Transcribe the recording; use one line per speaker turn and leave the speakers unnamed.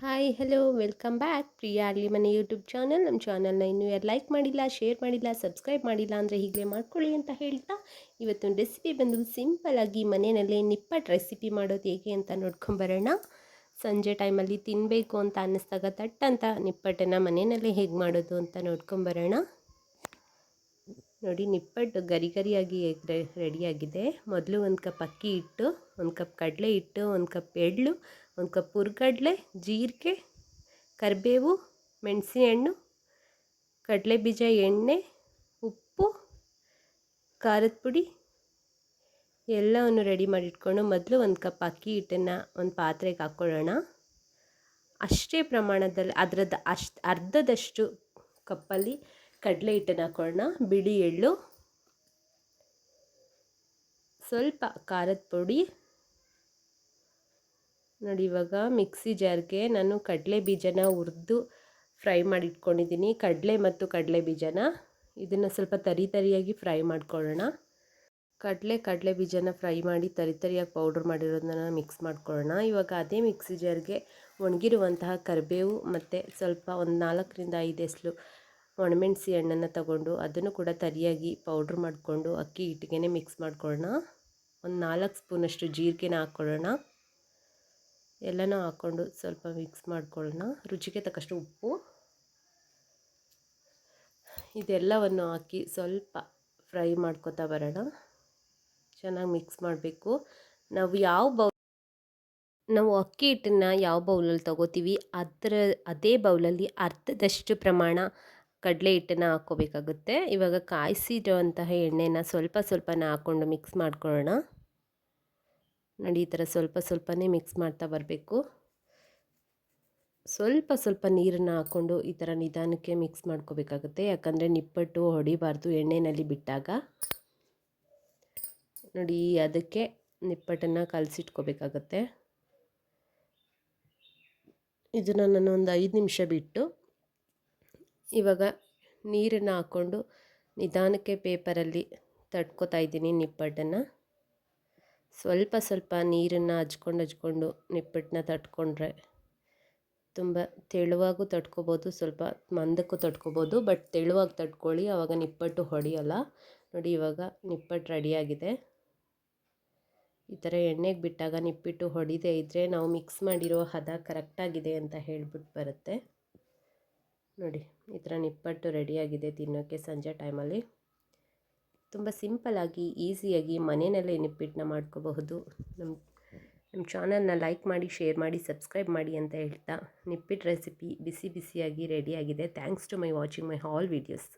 Hi hello welcome back Priya ಅಲ್ಲಿ ಮನೆ YouTube channel ನಮ್ಮ ಚಾನಲ್ನ ಇನ್ನೂ ಯಾರು ಲೈಕ್ ಮಾಡಿಲ್ಲ ಶೇರ್ ಮಾಡಿಲ್ಲ ಸಬ್ಸ್ಕ್ರೈಬ್ ಮಾಡಿಲ್ಲ ಅಂದರೆ ಹೀಗೆ ಮಾಡ್ಕೊಳ್ಳಿ ಅಂತ ಹೇಳ್ತಾ ಇವತ್ತೊಂದು ರೆಸಿಪಿ ಬಂದು ಸಿಂಪಲಾಗಿ ಮನೆಯಲ್ಲೇ ನಿಪ್ಪಟ್ಟು ರೆಸಿಪಿ ಮಾಡೋದು ಹೇಗೆ ಅಂತ ನೋಡ್ಕೊಂಬರೋಣ ಸಂಜೆ ಟೈಮಲ್ಲಿ ತಿನ್ನಬೇಕು ಅಂತ ಅನ್ನಿಸ್ದಾಗ ತಟ್ಟಂತ ನಿಪ್ಪಟ್ಟನ್ನು ಮನೆಯಲ್ಲೇ ಹೇಗೆ ಮಾಡೋದು ಅಂತ ನೋಡ್ಕೊಂಬರೋಣ ನೋಡಿ, ನಿಪ್ಪಟ್ಟು ಗರಿ ಗರಿಯಾಗಿ ರೆಡಿಯಾಗಿದೆ. ಮೊದಲು ಒಂದು ಕಪ್ ಅಕ್ಕಿ ಹಿಟ್ಟು, ಒಂದು ಕಪ್ ಕಡಲೆ ಹಿಟ್ಟು, ಒಂದು ಕಪ್ ಎಳ್ಳು, ಒಂದು ಕಪ್ ಹುರ್ಗಡ್ಲೆ, ಜೀರಿಗೆ, ಕರಿಬೇವು ಮೆಣಸಿನ ಹಣ್ಣು ಕಡಲೆ ಬೀಜ ಎಣ್ಣೆ, ಉಪ್ಪು, ಖಾರದ ಪುಡಿ ಎಲ್ಲವನ್ನು ರೆಡಿ ಮಾಡಿಟ್ಕೊಂಡು ಮೊದಲು ಒಂದು ಕಪ್ ಅಕ್ಕಿ ಹಿಟ್ಟನ್ನು ಒಂದು ಪಾತ್ರೆಗೆ ಹಾಕ್ಕೊಳ್ಳೋಣ ಅಷ್ಟೇ ಪ್ರಮಾಣದಲ್ಲಿ ಅದರದ್ದು ಅಷ್ಟು ಅರ್ಧದಷ್ಟು ಕಪ್ಪಲ್ಲಿ ಕಡಲೆ ಹಿಟ್ಟನ್ನು ಹಾಕೊಳ್ಳೋಣ. ಬಿಳಿ ಎಳ್ಳು, ಸ್ವಲ್ಪ ಖಾರದ ಪುಡಿ. ನೋಡಿ, ಇವಾಗ ಮಿಕ್ಸಿ ಜಾರ್ಗೆ ನಾನು ಕಡಲೆ ಬೀಜನ ಹುರಿದು ಫ್ರೈ ಮಾಡಿ ಇಟ್ಕೊಂಡಿದ್ದೀನಿ. ಕಡಲೆ ಮತ್ತು ಕಡಲೆ ಬೀಜನ. ಇದನ್ನು ಸ್ವಲ್ಪ ತರಿ ತರಿಯಾಗಿ ಫ್ರೈ ಮಾಡ್ಕೊಳ್ಳೋಣ. ಕಡಲೆ ಕಡಲೆ ಬೀಜನ ಫ್ರೈ ಮಾಡಿ ತರಿ ತರಿಯಾಗಿ ಪೌಡ್ರ್ ಮಾಡಿರೋದನ್ನ ಮಿಕ್ಸ್ ಮಾಡ್ಕೊಳ್ಳೋಣ. ಇವಾಗ ಅದೇ ಮಿಕ್ಸಿ ಜಾರ್ಗೆ ಒಣಗಿರುವಂತಹ ಕರಿಬೇವು ಮತ್ತು ಸ್ವಲ್ಪ ಒಂದು ನಾಲ್ಕರಿಂದ ಐದು ಎಸ್ಲು ಒಣಮೆಣಸಿ ಹಣ್ಣನ್ನು ತಗೊಂಡು ಅದನ್ನು ಕೂಡ ತರಿಯಾಗಿ ಪೌಡ್ರ್ ಮಾಡಿಕೊಂಡು ಅಕ್ಕಿ ಹಿಟ್ಟಿಗೆ ಮಿಕ್ಸ್ ಮಾಡ್ಕೊಳ್ಳೋಣ. ಒಂದು ನಾಲ್ಕು ಸ್ಪೂನಷ್ಟು ಜೀರಿಗೆನ ಹಾಕ್ಕೊಳ್ಳೋಣ. ಎಲ್ಲನೂ ಹಾಕ್ಕೊಂಡು ಸ್ವಲ್ಪ ಮಿಕ್ಸ್ ಮಾಡ್ಕೊಳ್ಳೋಣ. ರುಚಿಗೆ ತಕ್ಕಷ್ಟು ಉಪ್ಪು. ಇದೆಲ್ಲವನ್ನು ಹಾಕಿ ಸ್ವಲ್ಪ ಫ್ರೈ ಮಾಡ್ಕೊತಾ ಬರೋಣ. ಚೆನ್ನಾಗಿ ಮಿಕ್ಸ್ ಮಾಡಬೇಕು. ನಾವು ಯಾವ ಬೌಲ್ ನಾವು ಅಕ್ಕಿ ಹಿಟ್ಟನ್ನು ಯಾವ ಬೌಲಲ್ಲಿ ತಗೋತೀವಿ? ಅದರ, ಅದೇ ಬೌಲಲ್ಲಿ ಅರ್ಧದಷ್ಟು ಪ್ರಮಾಣ ಕಡಲೆ ಹಿಟ್ಟನ್ನು ಹಾಕ್ಕೋಬೇಕಾಗುತ್ತೆ. ಇವಾಗ ಕಾಯಿಸಿರುವಂತಹ ಎಣ್ಣೆನ ಸ್ವಲ್ಪ ಸ್ವಲ್ಪನ ಹಾಕ್ಕೊಂಡು ಮಿಕ್ಸ್ ಮಾಡ್ಕೊಳ್ಳೋಣ. ನೋಡಿ, ಈ ಥರ ಸ್ವಲ್ಪ ಸ್ವಲ್ಪನೇ ಮಿಕ್ಸ್ ಮಾಡ್ತಾ ಬರಬೇಕು. ಸ್ವಲ್ಪ ಸ್ವಲ್ಪ ನೀರನ್ನು ಹಾಕ್ಕೊಂಡು ಈ ಥರ ನಿಧಾನಕ್ಕೆ ಮಿಕ್ಸ್ ಮಾಡ್ಕೋಬೇಕಾಗುತ್ತೆ. ಯಾಕಂದರೆ ನಿಪ್ಪಟ್ಟು, ಹೊಡಿಬಾರ್ದು ಎಣ್ಣೆಯಲ್ಲಿ ಬಿಟ್ಟಾಗ. ನೋಡಿ, ಅದಕ್ಕೆ ನಿಪ್ಪಟ್ಟನ್ನು ಕಲಸಿಟ್ಕೋಬೇಕಾಗತ್ತೆ. ಇದನ್ನು ನಾನು ಒಂದು ಐದು ನಿಮಿಷ ಬಿಟ್ಟು ಇವಾಗ ನೀರನ್ನು ಹಾಕ್ಕೊಂಡು ನಿಧಾನಕ್ಕೆ ಪೇಪರಲ್ಲಿ ತಡ್ಕೊತಾ ಇದ್ದೀನಿ ನಿಪ್ಪಟ್ಟನ್ನು. ಸ್ವಲ್ಪ ಸ್ವಲ್ಪ ನೀರನ್ನು ಹಚ್ಕೊಂಡು ಹಚ್ಕೊಂಡು ನಿಪ್ಪಟ್ಟನ್ನ ತಟ್ಕೊಂಡ್ರೆ ತುಂಬ ತೆಳುವಾಗೂ ತಟ್ಕೋಬೋದು, ಸ್ವಲ್ಪ ಮಂದಕ್ಕೂ ತಟ್ಕೊಬೋದು, ಬಟ್ ತೆಳುವಾಗಿ ತಟ್ಕೊಳ್ಳಿ ಆವಾಗ ನಿಪ್ಪಟ್ಟು ಹೊಡೆಯಲ್ಲ. ನೋಡಿ ಇವಾಗ ನಿಪ್ಪಟ್ಟು ರೆಡಿಯಾಗಿದೆ. ಈ ಥರ ಎಣ್ಣೆಗೆ ಬಿಟ್ಟಾಗ ನಿಪ್ಪಿಟ್ಟು ಹೊಡಿದೇ ಇದ್ದರೆ ನಾವು ಮಿಕ್ಸ್ ಮಾಡಿರೋ ಹದ ಕರೆಕ್ಟಾಗಿದೆ ಅಂತ ಹೇಳ್ಬಿಟ್ಟು ಬರುತ್ತೆ. ನೋಡಿ, ಈ ಥರ ನಿಪ್ಪಟ್ಟು ರೆಡಿಯಾಗಿದೆ ತಿನ್ನೋಕ್ಕೆ ಸಂಜೆ ಟೈಮಲ್ಲಿ. ತುಂಬ ಸಿಂಪಲಾಗಿ ಈಸಿಯಾಗಿ ಮನೆಯಲ್ಲೇ ನಿಪ್ಪಿಟ್ಟನ್ನ ಮಾಡ್ಕೋಬಹುದು. ನಮ್ಮ ನಮ್ಮ ಚಾನಲ್ನ ಲೈಕ್ ಮಾಡಿ, ಶೇರ್ ಮಾಡಿ, ಸಬ್ಸ್ಕ್ರೈಬ್ ಮಾಡಿ ಅಂತ ಹೇಳ್ತಾ ನಿಪ್ಪಿಟ್ಟು ರೆಸಿಪಿ ಬಿಸಿ ಬಿಸಿಯಾಗಿ ರೆಡಿಯಾಗಿದೆ. Thanks to my watching my all videos.